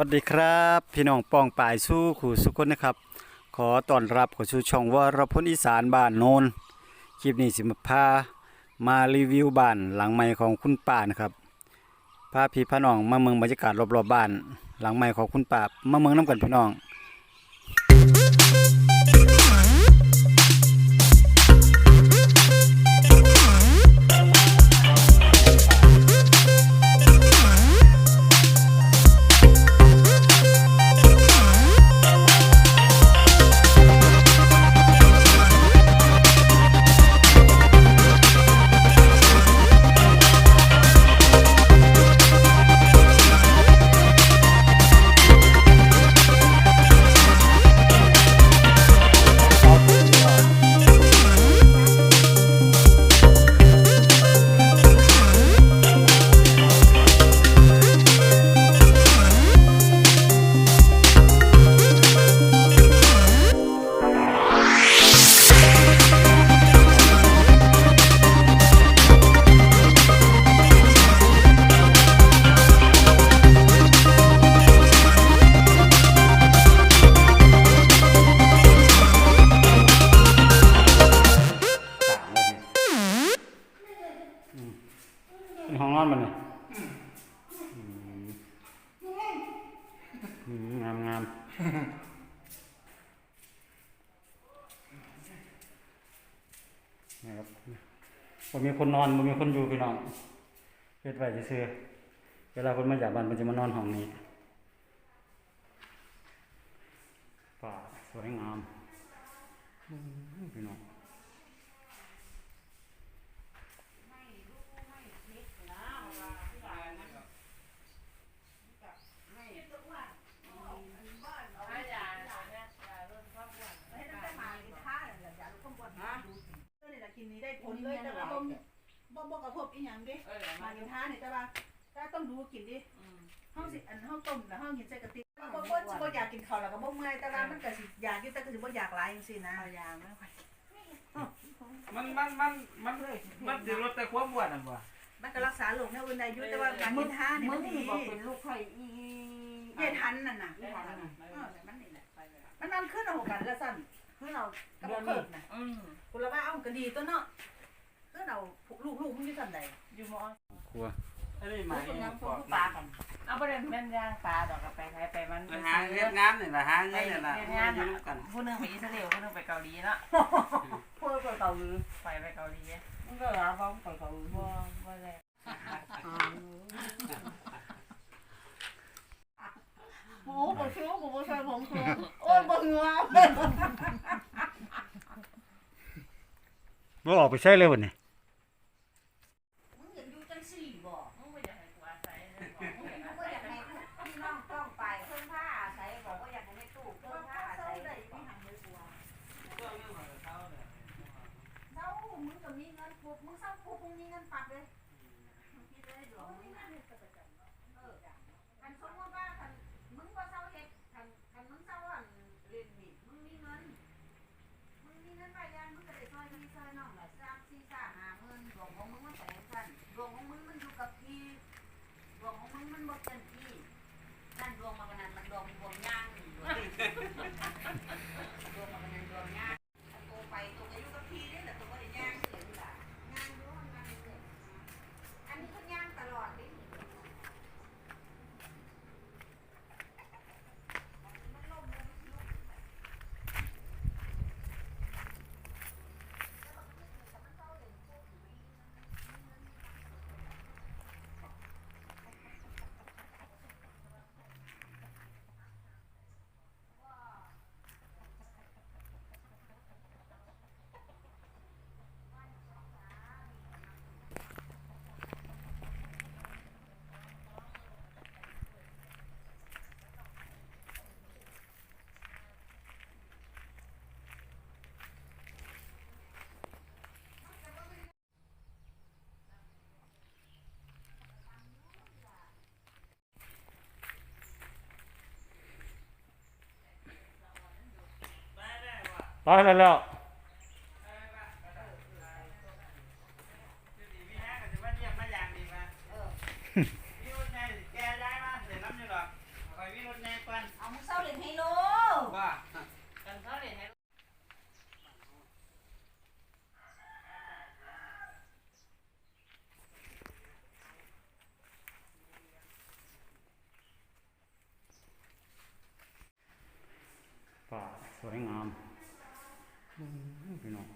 วัสดีครับ พี่น้องปองป่ายสู้ขู่สุคนนะครับ ขอต้อนรับเข้าช่องวรพลอีสานบ้านโนนคลิปนี้สิมาพามารีวิวบ้านหลังใหม่ของคุณป้านะครับพาพี่พาน้องมาเมืองบรรยากาศรอบๆบ้าน หลังใหม่ของคุณป้ามาเมืองน้ำกันพี่น้อง เป็นห้องนอนมันเนี่ยงามงามนะครับผมมีคนนอนผมมีคนอยู่พี่น้องเฮ็ดไว้ซื่อเวลาคนมาจากบ้านมันจะมานอนห้องนี้ป่าสวยงามอืมพี่น้อง กินนี้ได้ผลเลยแต่ว่าบ่บ่บ่กระทบอีหยังเด้มากินท้านี่แต่ว่าถ้าต้องดูกินดิเฮาสิอันเฮาต้มแล้วเฮาเห็นใส่กระติกบ่บ่สิบ่อยากกินข้าวแล้วก็บ่เมื่อยแต่ว่ามันก็สิอยากอยู่แต่ก็สิบ่อยากหลายจังซี่นะยามามันมันมันมันมันสิลดแต่ความอ้วนน่ะบ่มันก็รักษาโรคแนวอื่นได้อยู่แต่ว่าการกินท้านี่มึมังนดีนี่บอกเป็นลูกไข่อียายทันนั่นน่ะอีหลานน่ะเออแต่มันนี่แหละมันมันขึ้นเอากันละสั่น คือเรากับเดือนเพิ่นี้นน่ะอืมกูละว่าเอาก็ดีตัวเนาะคือเราลูกๆมึงอยู่ซั่นใดอยู่มอครัวอันนี้มามาคนอียังกพวกปลากันเอาไปเดินแม่นย่างปลาดอกกับไปใครไปมันหาเฮ็ดงานนี่ล่ะหาไปเงินนี่ล่ะเฮ็ดงานอยู่น่ะกันผู้หนึงไปอิสราเอลผู้หนึงไปเกาหลีเนาะพวกเกาหลีไปไปเกาหลีมันก็หาบ่ไปเกาหลีบ่บ่ได้โอ้บ่ชื่อบ่บ่ใช่ผมคือโอ้บ่งัว ว่าออกไปใช้เลยวันนี้มึงอยากอยู่จังซี่บ่มึงบ่อยากให้กูอาศัยเลยบ่มึงอยากก็อยากให้พี่น้องต้องไปเพิ่งผ้าอาศัยบอกว่าอยากให้ตู้เพิ่นผ้าอาศัยได้มีหังเลยกเศร้ามึงก็มีเงินปุ๊บมึงเศร้าปุ๊บมึงมีเงินปัดเลยมึงคิดได้หรอมึงมีเงินเออคันสมมติว่าคันมึงว่าเศร้าเฮ็ดคันคันมึงเศร้าอันเรียนนี่มึงมีเงินมึงมีเงินไปยันมึงก็ได้ซอย งของมึงมันแสนสั้นดวงของมึงมันอยู่กับพี่ดวงของมึงมันบ่เป็นพี่นั่นดวงมากันนั้นมันดวงดวงย่างอยู่ดวงดวงมากันนั้นดวงย่าง โตไปโตอายุกับพี่นี่แหละโตก็ได้ย่างเสียงล่ะย่างรู้งานเสียอันนี้ก็ย่างตลอดเลย ร้อยแล้วแล้ว มีหาก็สิมาเยี่ยมมาอย่างดีมา เออ มีรถใหญ่แกย้ายมาเดี๋ยวน้ำอยู่ดอกคอย เอามึงเศร้าเล่นไฮโลป่าสวยงาม อืมพี่น้อง